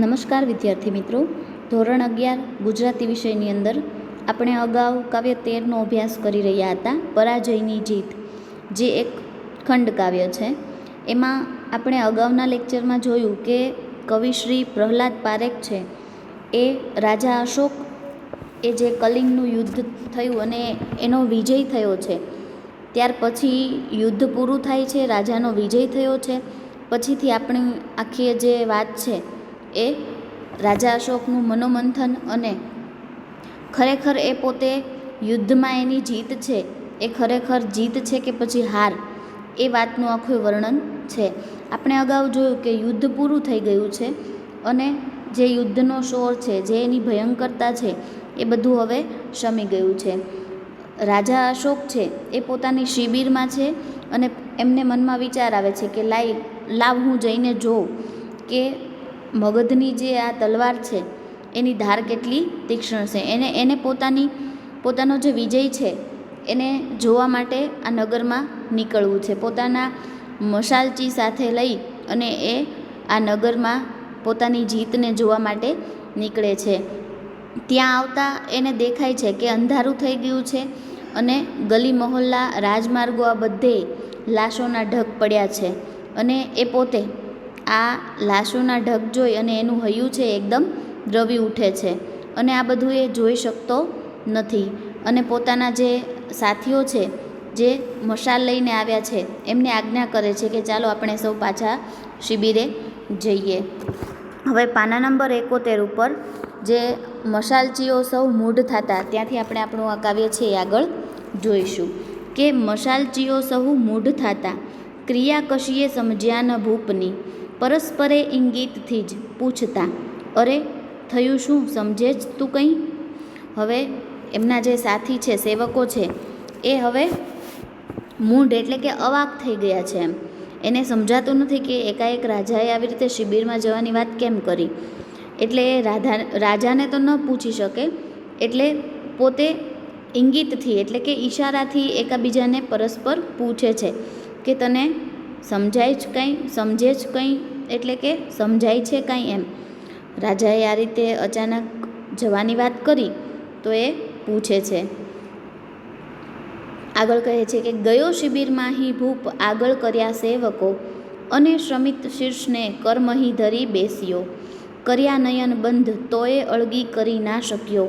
નમસ્કાર વિદ્યાર્થી મિત્રો. ધોરણ અગિયાર, ગુજરાતી વિષયની અંદર આપણે અગાઉ કાવ્ય તેરનો અભ્યાસ કરી રહ્યા હતા, પરાજયની જીત, જે એક ખંડ કાવ્ય છે. એમાં આપણે અગાઉના લેક્ચરમાં જોયું કે કવિશ્રી પ્રહલાદ પારેખ છે, એ રાજા અશોક, એ જે કલિંગનું યુદ્ધ થયું અને એનો વિજય થયો છે, ત્યાર પછી યુદ્ધ પૂરું થાય છે, રાજાનો વિજય થયો છે, પછીથી આપણી આખી જે વાત છે એ રાજા અશોકનું મનોમંથન અને ખરેખર એ પોતે યુદ્ધમાં એની જીત છે, એ ખરેખર જીત છે કે પછી હાર, એ વાતનું આખું વર્ણન છે. આપણે અગાઉ જોયું કે યુદ્ધ પૂરું થઈ ગયું છે અને જે યુદ્ધનો શોર છે, જે એની ભયંકરતા છે, એ બધું હવે શમી ગયું છે. રાજા અશોક છે, એ પોતાની શિબિરમાં છે અને એમને મનમાં વિચાર આવે છે કે લાઈ, લાવ હું જઈને જોઉં કે મગધની જે આ તલવાર છે, એની ધાર કેટલી તીક્ષ્ણ છે. એને એને પોતાની, પોતાનો જે વિજય છે, એને જોવા માટે આ નગરમાં નીકળવું છે. પોતાના મશાલચી સાથે લઈ અને એ આ નગરમાં પોતાની જીતને જોવા માટે નીકળે છે. ત્યાં આવતા એને દેખાય છે કે અંધારું થઈ ગયું છે અને ગલી મહોલ્લા રાજમાર્ગો આ બધે લાશોના ઢગ પડ્યા છે અને એ પોતે આ લાશોના ઢગ જોઈ અને એનું હૈયું છે એકદમ દ્રવી ઉઠે છે. અને આ બધું એ જોઈ શકતો નથી. અને પોતાના જે સાથીઓ છે, જે મશાલ લઈને આવ્યા છે, એમને આજ્ઞા કરે છે કે ચાલો આપણે સૌ પાછા શિબિરે જઈએ. હવે પાના નંબર એકોતેર ઉપર જે મશાલચીઓ સૌ મૂઢ થતા, ત્યાંથી આપણે આપણું આ કાવ્ય છે એ આગળ જોઈશું. કે મશાલચીઓ સહુ મૂઢ થતા, ક્રિયા કશીએ સમજ્યા ન ભૂપની. પરસ્પરે ઇંગિતથી જ પૂછતા, અરે, થયું શું? સમજે જ તું કંઈ? હવે એમના જે સાથી છે, સેવકો છે, એ હવે મૂઢ એટલે કે અવાક થઈ ગયા છે એમ. એને સમજાતું નથી કે એકાએક રાજાએ આવી રીતે શિબિરમાં જવાની વાત કેમ કરી. એટલે રાધા, રાજાને તો ન પૂછી શકે, એટલે પોતે ઇંગિતથી, એટલે કે ઈશારાથી એકાબીજાને પરસ્પર પૂછે છે કે તને સમજાય જ કંઈ, સમજે જ કંઈ, એટલે કે સમજાય છે કાંઈ એમ. રાજાએ આ રીતે અચાનક જવાની વાત કરી તો એ પૂછે છે. આગળ કહે છે કે, ગયો શિબિરમાં હિ ભૂપ આગળ કર્યા સેવકો અને શ્રમિત શીર્ષને કર્મહી ધરી બેસ્યો. કર્યા નયન બંધ તોય અળગી કરી ના શક્યો.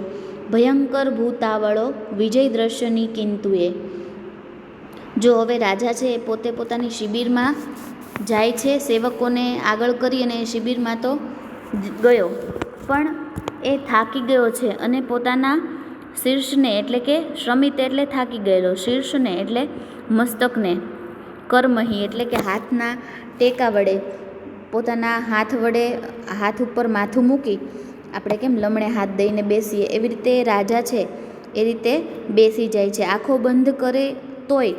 ભયંકર ભૂતાવળો વિજય દ્રશ્યની કિંતુએ જો હવે રાજા છે એ પોતે પોતાની શિબિરમાં જાય છે, સેવકોને આગળ કરી અને શિબિરમાં તો ગયો. પણ એ થાકી ગયો છે અને પોતાના શીર્ષને એટલે કે શ્રમિત એટલે થાકી ગયેલો. શીર્ષને એટલે મસ્તકને, કર્મહી એટલે કે હાથના ટેકા વડે, પોતાના હાથ વડે હાથ ઉપર માથું મૂકી આપણે કેમ લમણે હાથ દઈને બેસીએ? એવી રીતે રાજા છે એ રીતે બેસી જાય છે. આંખો બંધ કરે તોય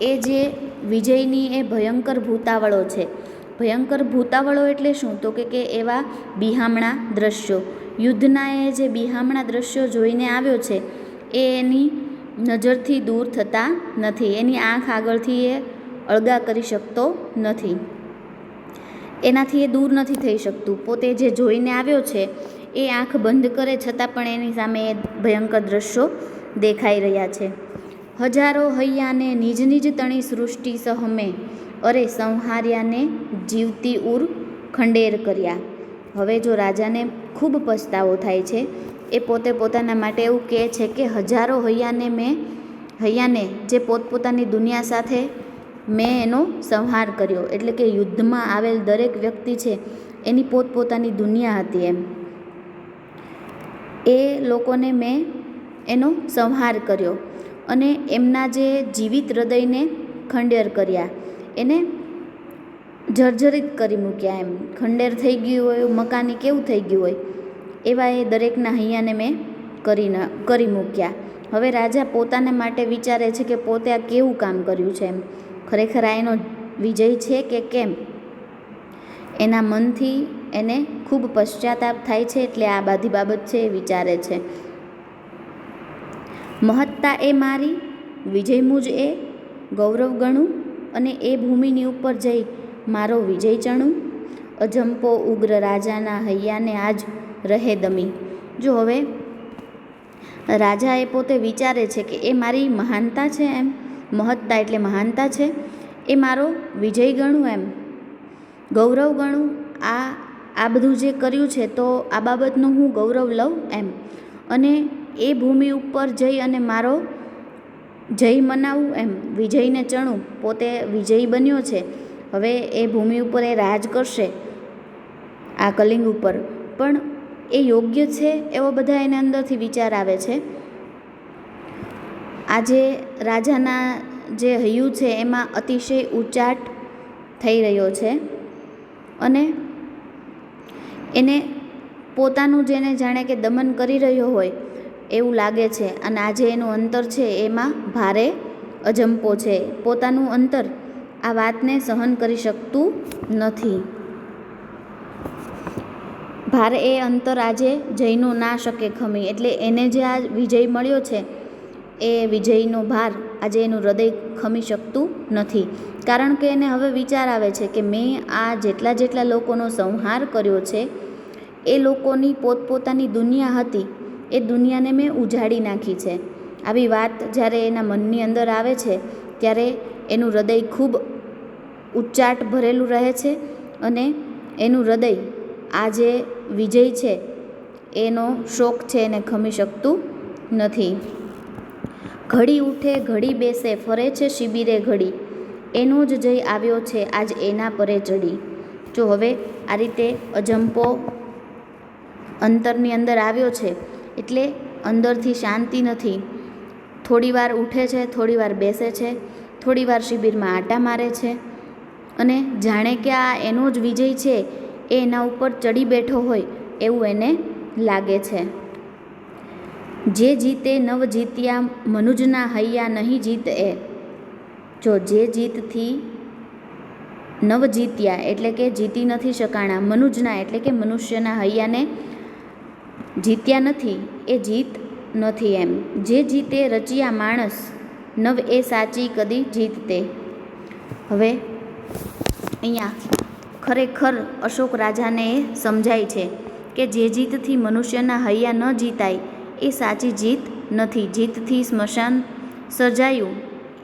એ જે વિજયની એ ભયંકર ભૂતાવળો છે. ભયંકર ભૂતાવળો એટલે શું? તો કે કે એવા બિહામણા દ્રશ્યો. યુદ્ધના એ જે બિહામણા દ્રશ્યો જોઈને આવ્યો છે, એ એની નજરથી દૂર થતા નથી. એની આંખ આગળથી એ અળગા કરી શકતો નથી. એનાથી એ દૂર નથી થઈ શકતું. પોતે જે જોઈને આવ્યો છે, એ આંખ બંધ કરે છતાં પણ એની સામે એ ભયંકર દ્રશ્યો દેખાઈ રહ્યા છે. હજારો હૈયાને નિજ નિજ તણી સૃષ્ટિ સહમે, અરે સંહાર્યાને જીવતી ઉર ખંડેર કર્યા. હવે જો રાજાને ખૂબ પછતાવો થાય છે, એ પોતે પોતાના માટે એવું કહે છે કે હજારો હૈયાને મેં, હૈયાને જે પોતપોતાની દુનિયા સાથે મેં એનો સંહાર કર્યો, એટલે કે યુદ્ધમાં આવેલ દરેક વ્યક્તિ છે, એની પોતપોતાની દુનિયા હતી એમ. એ લોકોને મેં એનો સંહાર કર્યો. અને એમના જે જીવિત હૃદયને ખંડેર કર્યા. એને જર્જરિત કરી મૂક્યા એમ. ખંડેર થઈ ગયું હોય મકાની કેવું થઈ ગયું હોય, એવા એ દરેકના હૈયાને મેં કરી કરી મૂક્યા. હવે રાજા પોતાને માટે વિચારે છે કે પોતે આ કેવું કામ કર્યું છે એમ. ખરેખર આ એનો વિજય છે કે કેમ? એના મનથી એને ખૂબ પશ્ચાતાપ થાય છે એટલે આ બધી બાબત છે એ વિચારે છે. મહત્તા એ મારી, વિજય મુજ એ, ગૌરવ ગણું અને એ ભૂમિની ઉપર જઈ મારો વિજય ચણું. અજંપો ઉગ્ર રાજાના હૈયાને આજ રહે દમી. જો હવે રાજા એ પોતે વિચારે છે કે એ મારી મહાનતા છે એમ, મહત્તા એટલે મહાનતા છે, એ મારો વિજય ગણું એમ. ગૌરવ ગણું આ આ બધું જે કર્યું છે તો આ બાબતનું હું ગૌરવ લઉં એમ. અને એ ભૂમિ ઉપર જઈ અને મારો જય મનાવું એમ, વિજયને ચણું, પોતે વિજયી બન્યો છે. હવે એ ભૂમિ ઉપર એ રાજ કરશે આ કલિંગ ઉપર. પણ એ યોગ્ય છે એવો બધા એને અંદરથી વિચાર આવે છે? આજે રાજાના જે હૈયું છે એમાં અતિશય ઉચાટ થઈ રહ્યો છે અને એને પોતાનું જેને જાણે કે દમન કરી રહ્યો હોય એવું લાગે છે અને આજે એનું અંતર છે એમાં ભારે અજંપો છે. પોતાનું અંતર આ વાતને સહન કરી શકતું નથી. ભારે એ અંતર આજે જઈનો ના શકે ખમી. એટલે એને જે આ વિજય મળ્યો છે, એ વિજયનો ભાર આજે એનું હૃદય ખમી શકતું નથી. કારણ કે એને હવે વિચાર આવે છે કે મેં આ જેટલા જેટલા લોકોનો સંહાર કર્યો છે, એ લોકોની પોતપોતાની દુનિયા હતી એ દુનિયાને મેં ઉજાડી નાખી છે. આવી વાત જ્યારે એના મનની અંદર આવે છે, ત્યારે એનું હૃદય ખૂબ ઉચ્ચાટ ભરેલું રહે છે અને એનું હૃદય આ જે વિજય છે, એનો શોક છે એને ખમી શકતું નથી. ઘડી ઉઠે, ઘડી બેસે, ફરે છે શિબિરે ઘડી. એનો જ જય આવ્યો છે આજ એના પરે ચડી. જો હવે આ રીતે અજંપો અંતરની અંદર આવ્યો છે એટલે અંદરથી શાંતિ નથી. થોડીવાર ઉઠે છે, થોડીવાર બેસે છે, થોડીવાર શિબિરમાં આટા મારે છે અને જાણે કે આ એનો જ વિજય છે, એ એના ઉપર ચડી બેઠો હોય એવું એને લાગે છે. જે જીતે નવ જીત્યા, મનુજના હૈયા નહીં જીત એ. જો જે જીતથી નવ જીત્યા એટલે કે જીતી નથી શકાણા, મનુજના એટલે કે મનુષ્યના હૈયાને જીત્યા નથી, એ જીત નથી એમ. જે જીતે રચ્યા માણસ, નવ એ સાચી કદી જીતતે. હવે અહીંયા ખરેખર અશોક રાજાને એ સમજાય છે કે જે જીતથી મનુષ્યના હૈયા ન જીતાય, એ સાચી જીત નથી. જીતથી સ્મશાન સર્જાયું,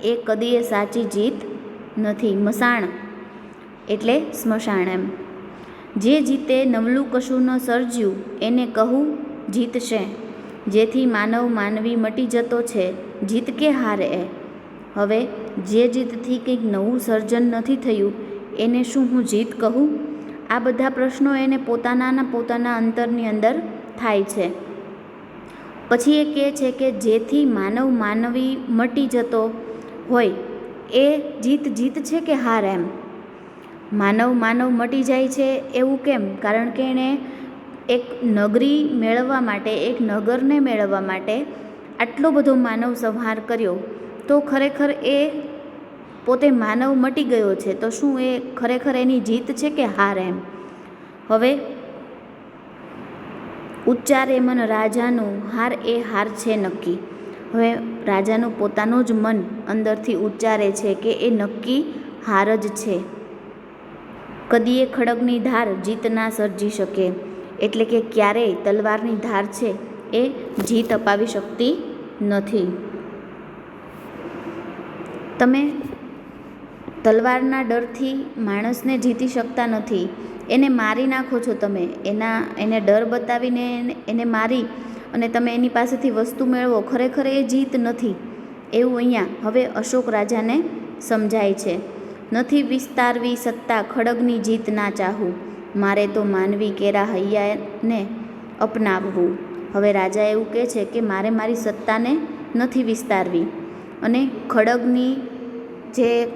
એ કદી એ સાચી જીત નથી. મસાણ એટલે સ્મશાન એમ. જે જીતે નવલું કશું ન સર્જ્યું, એને કહું, જીતશે. જેથી માનવ માનવી મટી જતો છે, જીત કે હાર એ. હવે, જે જીતથી કંઈક નવું સર્જન નથી થયું, એને શું હું જીત કહું? આ બધા પ્રશ્નો એને પોતાનાના પોતાના અંતરની અંદર થાય છે. પછી એ કહે છે કે જેથી માનવ માનવી મટી જતો હોય, એ જીત જીત છે કે હાર એમ? માનવ માનવ મટી જાય છે એવું કેમ? કારણ કે એણે એક નગરી મેળવવા માટે, એક નગરને મેળવવા માટે આટલો બધો માનવ સંહાર કર્યો. તો ખરેખર એ પોતે માનવ મટી ગયો છે, તો શું એ ખરેખર એની જીત છે કે હાર એમ? હવે ઉચ્ચારે મન, રાજાનું હાર એ હાર છે નક્કી. હવે રાજાનું પોતાનું જ મન અંદરથી ઉચ્ચારે છે કે એ નક્કી હાર જ છે. કદીએ ખડગની ધાર જીત ના સર્જી શકે. એટલે કે ક્યારેય તલવારની ધાર છે એ જીત અપાવી શકતી નથી. તમે તલવારના ડરથી માણસને જીતી શકતા નથી. એને મારી નાખો છો તમે. એના, એને ડર બતાવીને એને મારી અને તમે એની પાસેથી વસ્તુ મેળવો. ખરેખર એ જીત નથી. એવું અહીંયા હવે અશોક રાજાને સમજાય છે. નથી વિસ્તારવી સત્તા ખડગની જીત ના ચાહું. મારે તો માનવી કેરા હૈયાને અપનાવવું. હવે રાજા એવું કહે છે કે મારે મારી સત્તાને નથી વિસ્તારવી. અને ખડગની જે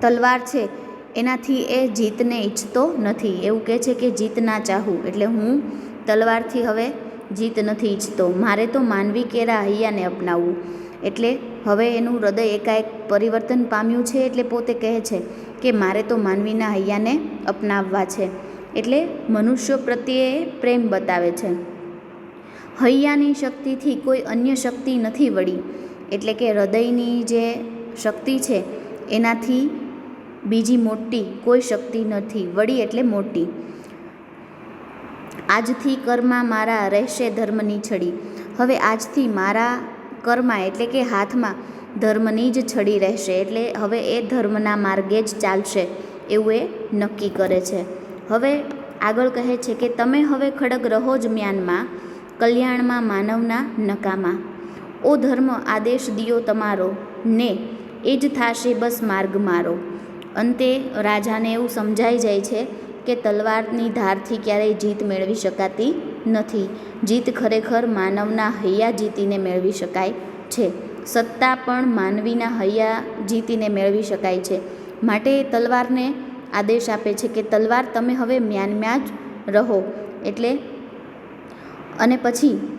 તલવાર છે, એનાથી એ જીતને ઈચ્છતો નથી. એવું કહે છે કે જીત ના ચાહું, એટલે હું તલવારથી હવે જીત નથી ઈચ્છતો. મારે તો માનવી કેરા હૈયાને અપનાવવું. એટલે હવે એનું હૃદય એકાએક પરિવર્તન પામ્યું છે એટલે પોતે કહે છે કે મારે તો માનવીના હૈયાને અપનાવવા છે. એટલે મનુષ્ય પ્રત્યે પ્રેમ બતાવે છે. હૈયાની શક્તિથી કોઈ અન્ય શક્તિ નથી વળી. એટલે કે હૃદયની જે શક્તિ છે, એનાથી બીજી મોટી કોઈ શક્તિ નથી. વળી એટલે મોટી. આજથી કર્મા મારા રહેશે ધર્મની છડી. હવે આજથી મારા કર્મા એટલે કે હાથમાં ધર્મની જ છડી રહેશે. એટલે હવે એ ધર્મના માર્ગે જ ચાલશે. એવું એ નક્કી કરે છે. હવે આગળ કહે છે કે તમે હવે ખડગ રહો જ મ્યાનમાં, કલ્યાણમાં માનવના નકામાં. ઓ ધર્મ, આદેશ દિયો તમારો. ને, એ જ થાશે બસ માર્ગ મારો. અંતે રાજાને એવું સમજાઈ જાય છે કે તલવારની ધારથી ક્યારેય જીત મેળવી શકાતી નથી. જીત ખરેખર માનવના હૈયા જીતીને મેળવી શકાય છે. સત્તા પણ માનવીના હૈયા જીતીને મેળવી શકાય છે. માટે તલવારને આદેશ આપે છે કે તલવાર તમે હવે મ્યાનમાં જ રહો. એટલે અને પછી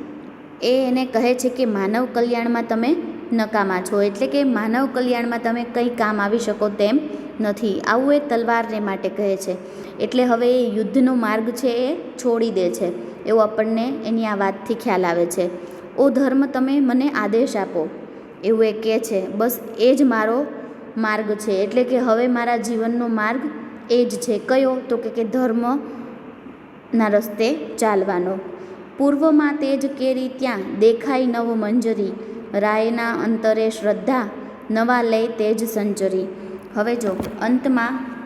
એ એને કહે છે કે માનવ કલ્યાણમાં તમે નકામા છો. એટલે કે માનવ કલ્યાણમાં તમે કંઈ કામ આવી શકો તેમ નથી. આવું એ તલવારને માટે કહે છે. એટલે હવે એ યુદ્ધનો માર્ગ છે એ છોડી દે છે. એવું આપણને એની આ વાતથી ખ્યાલ આવે છે. ઓ ધર્મ, તમે મને આદેશ આપો. એવું એ કહે છે. બસ એ જ મારો માર્ગ છે. એટલે કે હવે મારા જીવનનો માર્ગ એ જ છે. કયો? તો કે ધર્મના રસ્તે ચાલવાનો. પૂર્વમાં તેજ કેરી ત્યાં દેખાય નવ મંજરી. રાયના અંતરે શ્રદ્ધા નવા લઈ તેજ સંચરી. હવે જો અંતમાં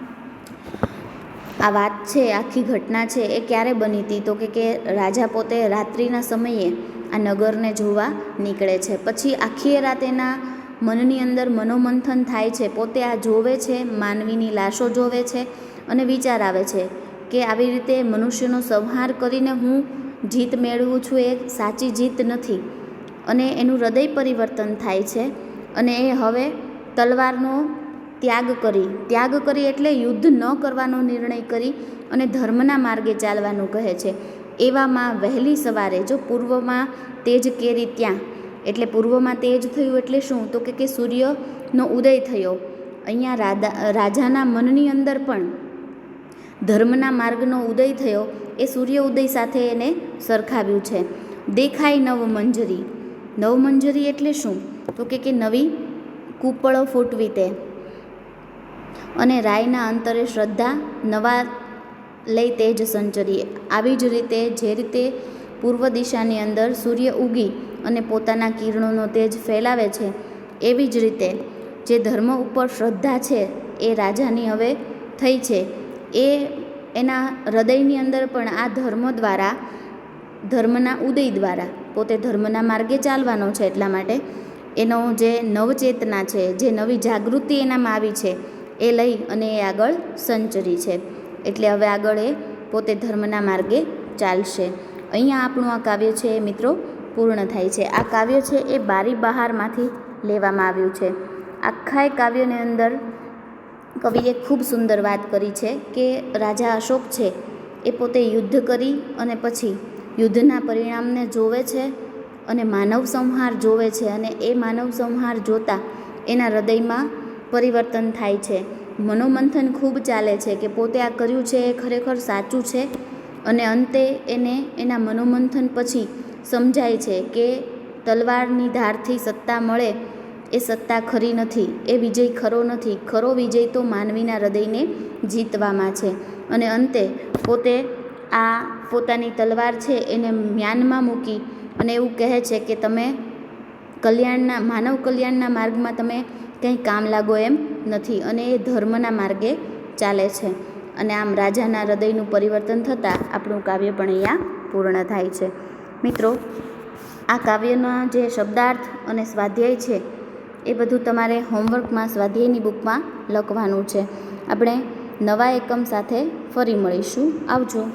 આ વાત છે, આખી ઘટના છે, એ ક્યારે બની હતી? તો કે કે રાજા પોતે રાત્રિના સમયે આ નગરને જોવા નીકળે છે. પછી આખી રાત એના મનની અંદર મનોમંથન થાય છે. પોતે આ જોવે છે, માનવીની લાશો જોવે છે અને વિચાર આવે છે કે આવી રીતે મનુષ્યનો સંહાર કરીને હું જીત મેળવું છું એ સાચી જીત નથી. અને એનું હૃદય પરિવર્તન થાય છે અને એ હવે તલવારનો ત્યાગ કરી. ત્યાગ કરી એટલે યુદ્ધ ન કરવાનો નિર્ણય કરી અને ધર્મના માર્ગે ચાલવાનું કહે છે. એવામાં વહેલી સવારે, જો પૂર્વમાં તેજ કેરી ત્યાં, એટલે પૂર્વમાં તેજ થયું એટલે શું? તો કે કે સૂર્યનો ઉદય થયો. અહીંયા રાધા, રાજાના મનની અંદર પણ ધર્મના માર્ગનો ઉદય થયો. એ સૂર્ય ઉદય સાથે એને સરખાવ્યું છે. દેખાય નવ મંજરી. નવ મંજરી એટલે શું? તો કે કે નવી કૂપળો ફૂટવી તે. અને રાયના અંતરે શ્રદ્ધા નવા લઈ તેજ સંચરીએ આવી જ રીતે જે રીતે પૂર્વ દિશાની અંદર સૂર્ય ઉગી અને પોતાના કિરણોનો તેજ ફેલાવે છે, એવી જ રીતે જે ધર્મ ઉપર શ્રદ્ધા છે એ રાજાની હવે થઈ છે. એ એના હૃદયની અંદર પણ આ ધર્મ દ્વારા, ધર્મના ઉદય દ્વારા, પોતે ધર્મના માર્ગે ચાલવાનો છે એટલા માટે એનો જે નવચેતના છે, જે નવી જાગૃતિ એનામાં આવી છે એ લઈ અને એ આગળ સંચરી છે. એટલે હવે આગળ એ પોતે ધર્મના માર્ગે ચાલશે. અહીંયા આપણું આ કાવ્ય છે એ મિત્રો પૂર્ણ થાય છે. આ કાવ્ય છે એ બારી બહારમાંથી લેવામાં આવ્યું છે. આખા એ કાવ્યની અંદર કવિએ ખૂબ સુંદર વાત કરી છે કે રાજા અશોક છે એ પોતે યુદ્ધ કરી અને પછી યુદ્ધના પરિણામને જોવે છે અને માનવ સંહાર જોવે છે અને એ માનવ સંહાર જોતાં એના હૃદયમાં પરિવર્તન થાય છે. મનોમંથન ખૂબ ચાલે છે કે પોતે આ કર્યું છે એ ખરેખર સાચું છે અને અંતે એને એના મનોમંથન પછી સમજાય છે કે તલવારની ધારથી સત્તા મળે એ સત્તા ખરી નથી, એ વિજય ખરો નથી. ખરો વિજય તો માનવીના હૃદયને જીતવામાં છે અને અંતે પોતે આ પોતાની તલવાર છે એને મ્યાનમાં મૂકી અને એવું કહે છે કે તમે કલ્યાણના, માનવ કલ્યાણના માર્ગમાં તમે કંઈ કામ લાગો એમ નથી અને એ ધર્મના માર્ગે ચાલે છે. અને આમ રાજાના હૃદયનું પરિવર્તન થતાં આપણું કાવ્ય પણ અહીંયા પૂર્ણ થાય છે. મિત્રો, આ કાવ્યના જે શબ્દાર્થ અને સ્વાધ્યાય છે, એ બધું તમારે હોમવર્કમાં, સ્વાધ્યાયની બુકમાં લખવાનું છે. આપણે નવા એકમ સાથે ફરી મળીશું. આવજો.